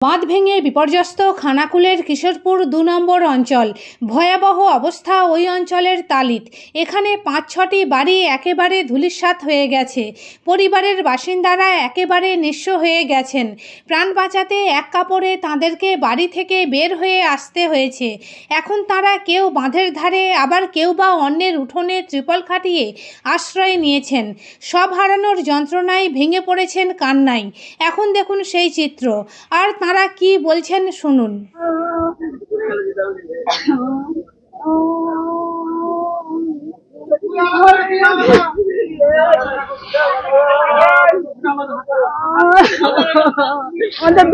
বাঁধ ভেঙে বিপর্যস্ত খানাকুলের কিশোরপুর দু নম্বর অঞ্চল। ভয়াবহ অবস্থা ওই অঞ্চলের তালিত। এখানে পাঁচ, ছটি বাড়ি একেবারে ধূলিসাৎ হয়ে গেছে। পরিবারের বাসিন্দারা একেবারে নিঃস্ব হয়ে গেছেন। প্রাণ বাঁচাতে এক কাপড়ে তাঁদেরকে বাড়ি থেকে বের হয়ে আসতে হয়েছে। এখন তারা কেউ বাঁধের ধারে, আবার কেউ বা অন্যের উঠোনে ত্রিপল খাটিয়ে আশ্রয় নিয়েছেন। সব হারানোর যন্ত্রণায় ভেঙে পড়েছেন কান্নাই। এখন দেখুন সেই চিত্র। আর তারা কি বলছেন শুনুন।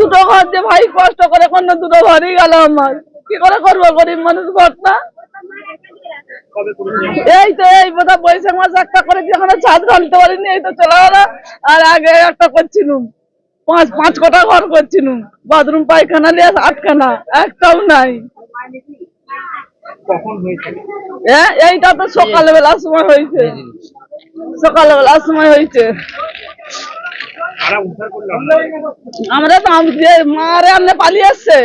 দুটো ঘর যে ভাই কষ্ট করে কোন দুটো ঘরই গেল আমার। কি করে করব, গরিব মানুষ ঘর না? এই তো, এই বোধহয় বৈশাখ মাস একটা করেছি, এখনও ছাদ ঘালতে পারিনি এই তো চলে গেল। আর আগে একটা করছিলুম পাঁচ পাঁচ কটা ঘর করছিলুম বাথরুম পায়খানা নিয়ে আটখানা একটাও নাই। এইটা তো সকালবেলার সময় হয়েছে। সকালবেলার সময় হয়েছে? আমরা তো আম- যে মারে আমনে পালিয়ে আসছে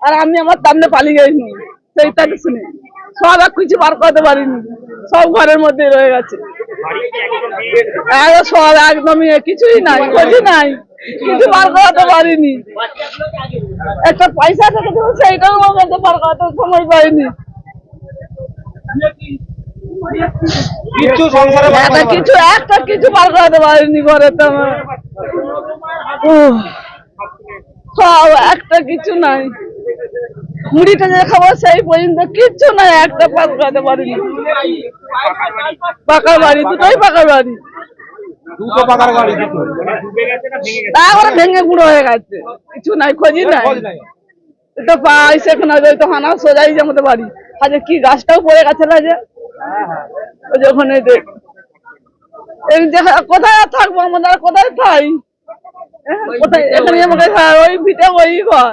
আর আমি আমার সামনে পালিয়ে গেছি সেইটা শুনে। সব এক কিছু বার করতে পারিনি। সব ঘরের মধ্যে রয়ে গেছে। সব একদমই কিছুই নাই কিছু নাই। কিছু বার করাতে পারিনি। একটা পয়সা থেকে সেইটাও বার করাতে সময় পাইনি। সংসারে কিছু একটা কিছু বার করাতে পারিনি ঘরে তো আমার। সব একটা কিছু নাই। মুড়িটা যে খাব সেই পর্যন্ত কিচ্ছু নাই একটা পাস করাতে পারিনি। পাকার বাড়ি দুটোই পাকার বাড়ি। দুটো পাকার না ভেঙে তারপরে ভেঙে গুঁড়ো হয়ে গেছে। কিছু নাই খোঁজই নাই। তো পাই সেখানে তো হানা সোজাই যে আমাদের বাড়ি। আজকে কি গাছটাও পড়ে গেছে না যে? ওখানে দেখ। যে কোথায় থাকব আমাদের কোথায় থাই? হ্যাঁ, কোথায়? এখানে আমাকে হ্যাঁ, ওই ভিটে ওই ঘর।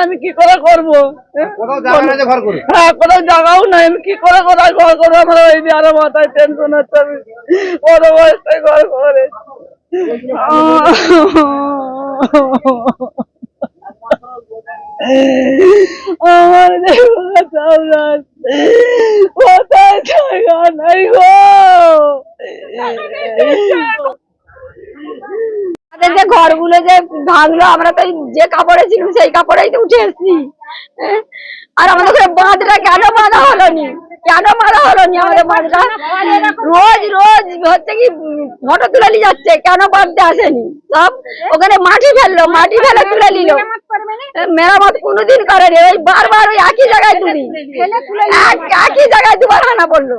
আমি কি করে করব? হ্যাঁ? কোথাও হ্যাঁ কোথাও জায়গাও নাই আমি কি করে কোথায় ঘর করব? আমার ওই দিয়ে আরও মাথায় টেনশন হচ্ছে আমি ওর অবস্থায় ঘর করে। আমার কোথায় জায়গা নাই গো আমাদের ঘরগুলো যে ভাঙলো আমরা তো যে কাপড়ে ছিলাম সেই কাপড়েই তো উঠে এসছি। হ্যাঁ? আর আমাদের ঘরে বাঁধটা কেন বাঁধা হলো নি কেন বাঁধা হলো নি আমাদের বাঁধটা? রোজ রোজ হচ্ছে কি ফটো তুলে নিয়ে যাচ্ছে কেন বাঁধতে আসেনি? সব ওখানে মাটি ফেলল মাটি ফেলে তুলে নিল। মেরামত কোনোদিন করেনি ওই বারবার ওই একই জায়গায় তুলি। একই জায়গায় দুবার হানা পড়ল।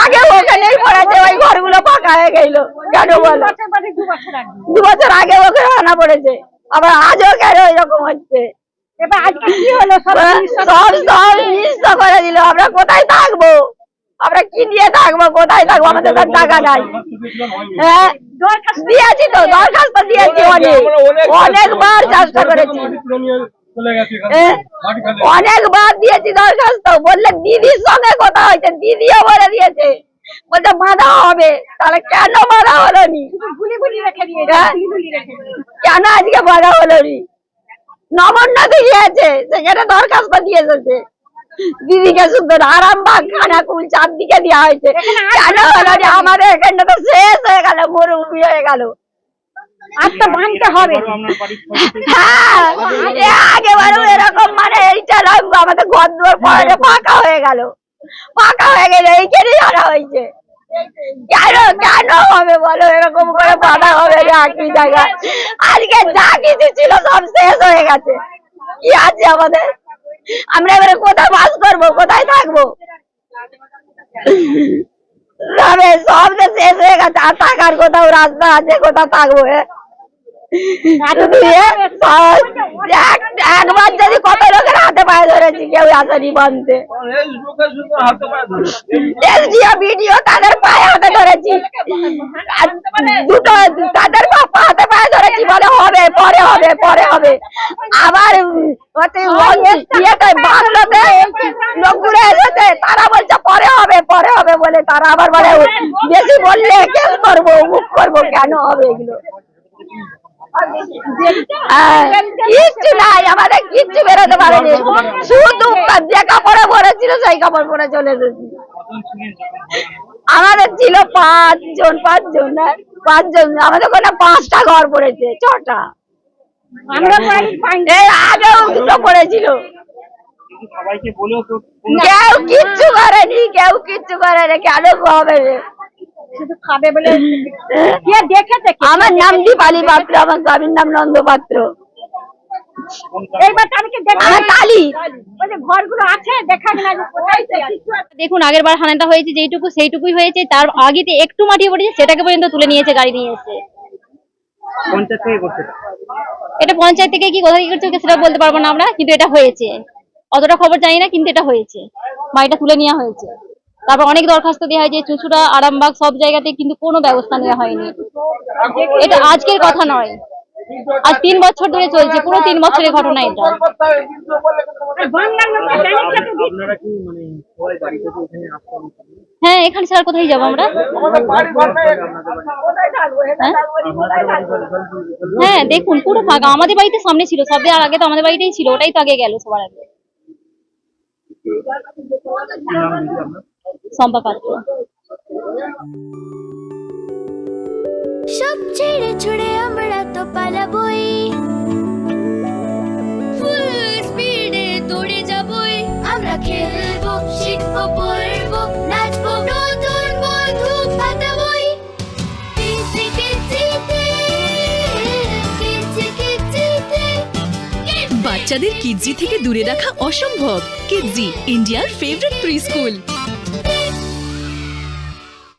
আগে ওখানেই পড়েছে ওই ঘরগুলো ফাঁকা হয়ে গেল। কেন বলো? দু বছর আগে। ওখানে আনা পড়েছে আবার আজও কেন এরকম হচ্ছে? এবার আজকে কি হলো? সব সব সব নিঃস্ব করে দিল। আমরা কোথায় থাকব? আমরা কি নিয়ে থাকব? কোথায় থাকব? আমাদের কাছে টাকা নাই। হ্যাঁ দিয়েছি তো দরখাস্ত দিয়েছি অনেক। অনেকবার চেষ্টা করেছি। হ্যাঁ, অনেকবার দিয়েছি দরখাস্ত। বললে দিদির সঙ্গে কথা হয়েছে দিদিও বলে দিয়েছে। বলছে বাধা হবে। তাহলে কেন বাধা হলো নি? হ্যাঁ? কেন আজকে বাধা হলো নি? নমন্নাতে গিয়েছে সেখানে দরখাস্ত দিয়ে এসেছে দিদিকে শুধু আরামবাগ খানাকুল চারদিকে দেওয়া হয়েছে। কেন হলো আমাদের এখানটা তো শেষ হয়ে গেল মরুভূমি হয়ে গেল। আর তো মানতে হবে। হ্যাঁ আগেবারও এরকম মানে এইটা রঙ আমাদের ঘর দুয়ার পরে ফাঁকা হয়ে গেল। ফাঁকা হয়ে গেলে এইখানেই আনা হয়েছে। কেন কেন হবে বলো? এরকম করে বাধা হবে একই জায়গায় আজকে যা কিছু ছিল সব শেষ হয়ে গেছে। কি আছে আমাদের? আমরা এবারে কোথায় বাস করব? কোথায় থাকব? সব তো শেষ হয়ে গেছে আর থাকার কোথাও রাস্তা আছে কোথাও থাকব হ্যাঁ? পায়ে ধরেছি, কেউ তাদের পায়ে হাতে ধরেছি। তাদের পায়ে ধরেছি বলে হবে, পরে হবে পরে হবে। আবার লোকগুলো এসেছে, তারা বলছে, পরে হবে পরে হবে বলে তারা আবার বলে, বেশি বললে কেস করব, মুখ করব, কেন হবে এগুলো? কিচ্ছু নাই আমাদের কিচ্ছু বেরোতে পারেনি। শুধু যে কাপড়ে ভরেছিল সেই কাপড় পরে চলে এসেছি। আমাদের ছিল পাঁচজন পাঁচজন পাঁচজন আমাদের ওখানে পাঁচটা ঘর পড়েছে ছটা। আমরা আগেও দুটো পড়েছিল। কেউ কিচ্ছু করেনি কেউ কিচ্ছু করেনি কেন হবে কে দেখেছে আমার নাম দীপালি পাত্র আমার স্বামীর নাম নন্দ পাত্র এইবার তাদেরকে দেখে আমার কালী ওই যে ঘরগুলো আছে দেখা না যে কোথায় যে কিছু আছে। দেখুন আগের বার হানাটা হয়েছে যেইটুকু সেইটুকুই হয়েছে তার আগেতে একটু মাটি পড়েছে সেটাকে পর্যন্ত তুলে নিয়েছে গাড়ি নিয়ে এসে। পঞ্চায়েত থেকে করছে এটা। পঞ্চায়েত থেকে কি কোথা থেকে করছে সেটা বলতে পারব না আমরা কিন্তু এটা হয়েছে। অতটা খবর জানি না কিন্তু এটা হয়েছে। মাটিটা তুলে নেওয়া হয়েছে। তারপর অনেক দরখাস্ত দেওয়া হয় যে চুঁচুড়া আরামবাগ সব জায়গাতে কিন্তু কোনো ব্যবস্থা নেওয়া হয়নি। এটা আজকের কথা নয়। আজ তিন বছর ধরে চলছে পুরো তিন বছরের ঘটনা এটা। মানে হ্যাঁ এখানে ছাড়া কোথায় যাব আমরা? হ্যাঁ? দেখুন পুরো ফাঁকা। আমাদের বাড়িতে সামনে ছিল সব আর আগে তো আমাদের বাড়িতেই ছিল ওটাই তো আগে গেল সবার আগে। শম্পা পাত্র সব ছেড়ে ছুড়ে আমরা তো পালাবই। ফুল স্পিডে দৌড়ে যাবই। আমরা খেলব শিখব পড়ব নাচবো নতুন বন্ধু পাতাবই। বাচ্চাদের কিডজি থেকে দূরে রাখা অসম্ভব। কিডজি ইন্ডিয়ার ফেভারিট প্রি স্কুল